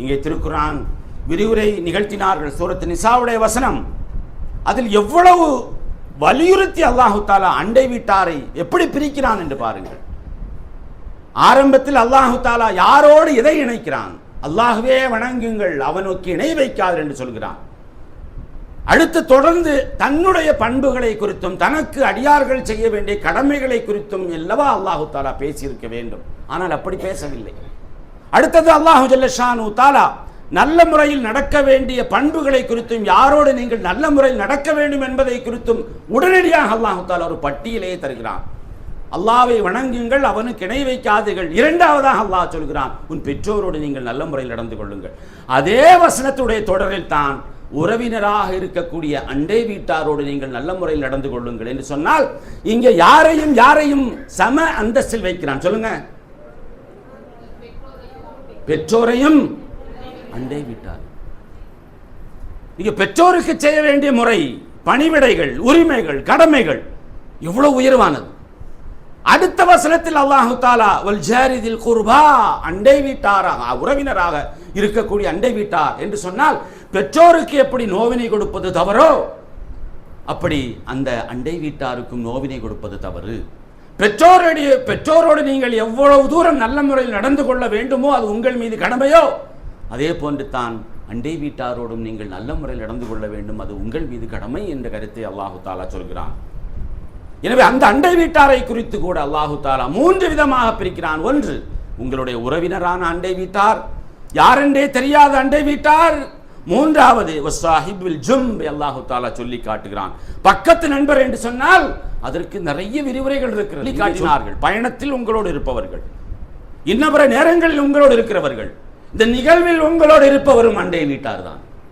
இங்கே திருக்குறான் விரிவுரை நிகழ்த்தினார்கள். சூரத்து நிசாவுடைய வசனம். அதில் எவ்வளவு வலியுறுத்தி அல்லாஹு தாலா அண்டை வீட்டாரை எப்படி பிரிக்கிறான் என்று பாருங்கள். ஆரம்பத்தில் அல்லாஹு தாலா யாரோடு எதை இணைக்கிறான்? அல்லாஹுவே வணங்குங்கள் அவனுக்கு இணை வைக்காது என்று சொல்கிறான். அடுத்து தொடர்ந்து தன்னுடைய பண்புகளை குறித்தும் தனக்கு அடியார்கள் செய்ய வேண்டிய கடமைகளை குறித்தும் அல்லவா அல்லாஹு தாலா பேசியிருக்க வேண்டும். ஆனால் அப்படி பேசவில்லை. அடுத்தது அல்லாஹு ஜல்லஷானு தாலா நல்ல முறையில் நடக்க வேண்டிய பண்புகளை குறித்தும் யாரோடு நீங்கள் நல்ல முறையில் நடக்க வேண்டும் என்பதை குறித்தும் உடனடியாக அல்லாஹு தாலா ஒரு பட்டியலே தருகிறான். அல்லாவை வணங்குங்கள் அவனுக்கு இணை வைக்காதீர்கள். இரண்டாவதாக அல்லாஹ் சொல்கிறான் உன் பெற்றோரோடு நீங்கள் நல்ல முறையில் நடந்து கொள்ளுங்கள். அதே வசனத்துடைய தொடரில் தான் உறவினராக இருக்கக்கூடிய அண்டை வீட்டாரோடு நீங்கள் நல்ல முறையில் நடந்து கொள்ளுங்கள் என்று சொன்னால் இங்கே யாரையும் யாரையும் சம அந்தஸ்தில் வைக்கிறான். சொல்லுங்கள் பெற்றோரையும் அண்டை வீட்டார். இங்க பெற்றோருக்கு செய்ய வேண்டிய முறை பணிவிடைகள் உரிமைகள் கடமைகள் எவ்வளவு உயர்வானது. அடுத்த வசனத்தில் அல்லாஹு தாலா வல் ஜாரிதில் குர்பா அண்டை வீட்டாராக உறவினராக இருக்கக்கூடிய அண்டை வீட்டார் என்று சொன்னால் பெற்றோருக்கு எப்படி நோவினை கொடுப்பது தவறோ அப்படி அந்த அண்டை வீட்டாருக்கும் நோவினை கொடுப்பது தவறு. பெற்றோருடைய பெற்றோரோடு நீங்கள் எவ்வளவு தூரம் நல்ல முறையில் நடந்து கொள்ள வேண்டுமோ அது உங்கள் மீது கடமையோ? அதே போன்று தான் அண்டை வீட்டாரோடும் நீங்கள் நல்ல முறையில் நடந்து கொள்ள வேண்டும். அது உங்கள் மீது கடமை என்ற கருத்தை அல்லாஹு தாலா சொல்கிறான். எனவே அந்த அண்டை வீட்டாரை குறித்து கூட அல்லாஹு தாலா மூன்று விதமாக பிரிக்கிறான். ஒன்று உங்களுடைய உறவினரான அண்டை வீட்டார். யாரென்றே தெரியாத அண்டை வீட்டார். மூன்றாவது ஜும் அல்லாஹு தாலா சொல்லி காட்டுகிறான். பக்கத்து நண்பர் என்று சொன்னால் அதற்கு நிறைய விரிவுரைகள் இருக்கிறது. காட்டினார்கள் பயணத்தில் உங்களோடு இருப்பவர்கள். இன்னபிற நேரங்களில் உங்களோடு இருக்கிறவர்கள். இந்த நிகழ்வில் உங்களோடு இருப்பவரும் அண்டை வீட்டார் தான்